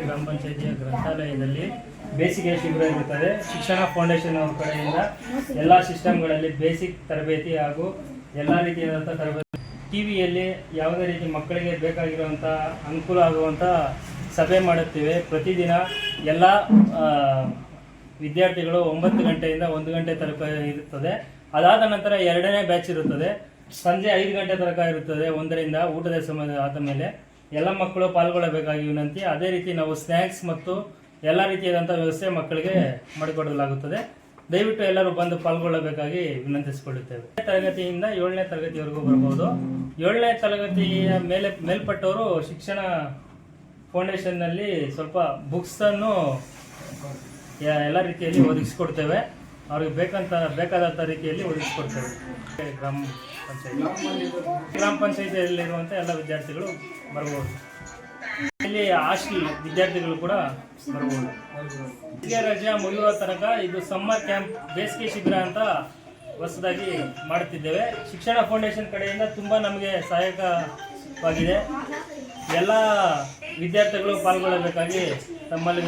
ಗ್ರಾಮ ಪಂಚಾಯತಿಯ ಗ್ರಂಥಾಲಯದಲ್ಲಿ ಬೇಸಿಗೆ ಶಿಬಿರ ಇರುತ್ತದೆ ಶಿಕ್ಷಣ ಫೌಂಡೇಶನ್ ಅವರ ಕಡೆಯಿಂದ ಎಲ್ಲ ಸಿಸ್ಟಮ್ಗಳಲ್ಲಿ ಬೇಸಿಕ್ ತರಬೇತಿ ಹಾಗೂ ಎಲ್ಲ ರೀತಿಯಾದಂಥ ತರಬೇತಿ. ಟಿವಿಯಲ್ಲಿ ಯಾವುದೇ ರೀತಿ ಮಕ್ಕಳಿಗೆ ಬೇಕಾಗಿರುವಂಥ ಅನುಕೂಲ ಆಗುವಂಥ ಸಭೆ ಮಾಡುತ್ತೇವೆ. ಪ್ರತಿದಿನ ಎಲ್ಲ ವಿದ್ಯಾರ್ಥಿಗಳು ಒಂಬತ್ತು ಗಂಟೆಯಿಂದ ಒಂದು ಗಂಟೆ ತನಕ ಇರುತ್ತದೆ. ಅದಾದ ನಂತರ ಎರಡನೇ ಬ್ಯಾಚ್ ಇರುತ್ತದೆ. ಸಂಜೆ ಐದು ಗಂಟೆ ತನಕ ಇರುತ್ತದೆ. ಒಂದರಿಂದ ಊಟದ ಸಮಯ ಆದ ಮೇಲೆ. ಎಲ್ಲ ಮಕ್ಕಳು ಪಾಲ್ಗೊಳ್ಳಬೇಕಾಗಿ ವಿನಂತಿ. ಅದೇ ರೀತಿ ನಾವು ಸ್ನ್ಯಾಕ್ಸ್ ಮತ್ತು ಎಲ್ಲ ರೀತಿಯಾದಂಥ ವ್ಯವಸ್ಥೆ ಮಕ್ಕಳಿಗೆ ಮಾಡಿಕೊಡಲಾಗುತ್ತದೆ. ದಯವಿಟ್ಟು ಎಲ್ಲರೂ ಬಂದು ಪಾಲ್ಗೊಳ್ಳಬೇಕಾಗಿ ವಿನಂತಿಸಿಕೊಳ್ಳುತ್ತೇವೆ. ತರಗತಿಯಿಂದ ಏಳನೇ ತರಗತಿವರೆಗೂ ಬರಬಹುದು ಏಳನೇ ತರಗತಿಯ ಮೇಲೆ ಮೇಲ್ಪಟ್ಟವರು ಶಿಕ್ಷಣ ಫೌಂಡೇಶನ್ನಲ್ಲಿ ಸ್ವಲ್ಪ ಬುಕ್ಸನ್ನು ಎಲ್ಲ ರೀತಿಯಲ್ಲಿ ಒದಗಿಸ್ಕೊಡ್ತೇವೆ. ಅವ್ರಿಗೆ ಬೇಕಂತ ಬೇಕಾದಂಥ ರೀತಿಯಲ್ಲಿ ಒದಗಿಸ್ಕೊಡ್ತೇವೆ. ಗ್ರಾಮ ಪಂಚಾಯತಿ. ಗ್ರಾಮ ಪಂಚಾಯತಿಯಲ್ಲಿರುವಂಥ ಎಲ್ಲ ವಿದ್ಯಾರ್ಥಿಗಳು ಬರ್ಬೋದು. ಇಲ್ಲಿ ಹಾಸ್ಟೆಲ್ ವಿದ್ಯಾರ್ಥಿಗಳು ಕೂಡ ಬರ್ಬೋದು. ಬೇಸಿಗೆ ರಜೆ ಮುಗಿಯುವ ತನಕ ಇದು ಸಮ್ಮರ್ ಕ್ಯಾಂಪ್ ಬೇಸಿಗೆ ಶಿಬಿರ ಅಂತ ಹೊಸದಾಗಿ ಮಾಡುತ್ತಿದ್ದೇವೆ ಶಿಕ್ಷಣ ಫೌಂಡೇಶನ್ ಕಡೆಯಿಂದ ತುಂಬ ನಮಗೆ ಸಹಾಯಕವಾಗಿದೆ. ಎಲ್ಲ ವಿದ್ಯಾರ್ಥಿಗಳು ಪಾಲ್ಗೊಳ್ಳಬೇಕಾಗಿ ತಮ್ಮಲ್ಲಿ